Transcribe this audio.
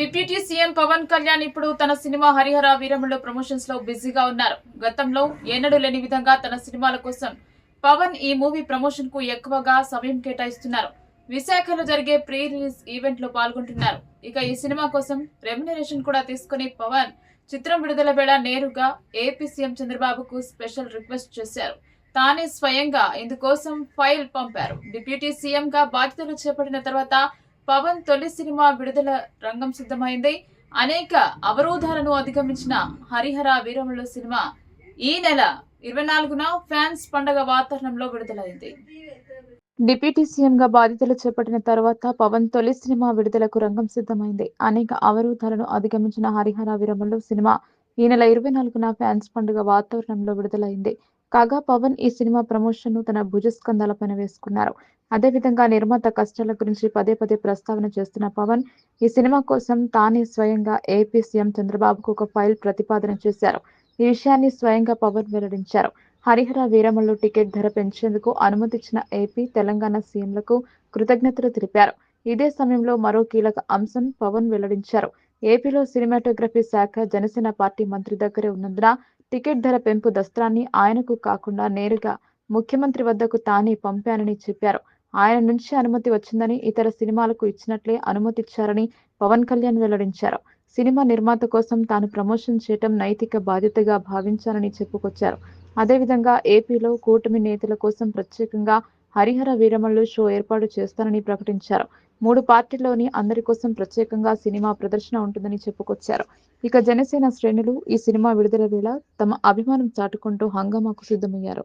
Deputy CM Pawan Kalyan ఇప్పుడు తన cinema Harihara వీరములు ప్రమోషన్స్లో బిజీగా ఉన్నారు. గతంలో ఏనడు లేని విధంగా తన సినిమాల కోసం పవన్ ఈ మూవీ ప్రమోషన్కు ఎక్కువగా సమయం కేటాయిస్తున్నారు. విశాఖలో జరిగే ప్రీ రిలీజ్ ఈవెంట్లో పాల్గొంటున్నారు. ఇక ఈ సినిమా కోసం రెమ్యునరేషన్ కూడా తీసుకుని పవన్ చిత్రం విడుదల వేళ నేరుగా ఏపీ సీఎం చంద్రబాబుకు స్పెషల్ రిక్వెస్ట్ చేశారు. తానే స్వయంగా ఇందుకోసం ఫైల్ పంపారు. డిప్యూటీ సీఎంగా బాధ్యతలు చేపట్టిన తర్వాత పవన్ తొలి సినిమా విడుదల రంగం సిద్ధమైంది. అనేక అవరోధాలను అధిగమించిన హరిహర వీరములు సినిమా ఈ నెల ఇరవై నాలుగున ఫ్యాన్స్ పండగ వాతావరణంలో విడుదలైంది. డిప్యూటీ సీఎం గా బాధ్యతలు చేపట్టిన తర్వాత పవన్ తొలి సినిమా విడుదలకు రంగం సిద్ధమైంది. అనేక అవరోధాలను అధిగమించిన హరిహర వీరములు సినిమా ఈ నెల ఇరవై నాలుగున ఫ్యాన్స్ పండుగ వాతావరణంలో విడుదలైంది. కాగా పవన్ ఈ సినిమా ప్రమోషన్ను తన భుజస్కంధాలపైన వేసుకున్నారు. అదేవిధంగా నిర్మాత కష్టాల గురించి పదే పదే ప్రస్తావన చేస్తున్న పవన్ ఈ సినిమా కోసం తానే స్వయంగా ఏపీ సీఎం చంద్రబాబుకు ఒక ఫైల్ ప్రతిపాదన చేశారు. ఈ విషయాన్ని స్వయంగా పవన్ వెల్లడించారు. హరిహర వీరమల్లు టికెట్ ధర పెంచేందుకు అనుమతిచ్చిన ఏపీ తెలంగాణ సీఎంలకు కృతజ్ఞతలు తెలిపారు. ఇదే సమయంలో మరో కీలక అంశం పవన్ వెల్లడించారు. ఏపీలో సినిమాటోగ్రఫీ శాఖ జనసేన పార్టీ మంత్రి దగ్గరే ఉన్నందున టికెట్ ధర పెంపు దస్త్రాన్ని ఆయనకు కాకుండా నేరుగా ముఖ్యమంత్రి వద్దకు తానే పంపానని చెప్పారు. ఆయన నుంచి అనుమతి వచ్చిందని ఇతర సినిమాలకు ఇచ్చినట్లే అనుమతి ఇచ్చారని పవన్ కళ్యాణ్ వెల్లడించారు. సినిమా నిర్మాత కోసం తాను ప్రమోషన్ చేయటం నైతిక బాధ్యతగా భావించానని చెప్పుకొచ్చారు. అదేవిధంగా ఏపీలో కూటమి నేతల కోసం ప్రత్యేకంగా హరిహర వీరమల్లు షో ఏర్పాటు చేస్తానని ప్రకటించారు. మూడు పార్టీల్లోని అందరి కోసం ప్రత్యేకంగా సినిమా ప్రదర్శన ఉంటుందని చెప్పుకొచ్చారు. ఇక జనసేన శ్రేణులు ఈ సినిమా విడుదల వేళ తమ అభిమానం చాటుకుంటూ హంగామాకు సిద్ధమయ్యారు.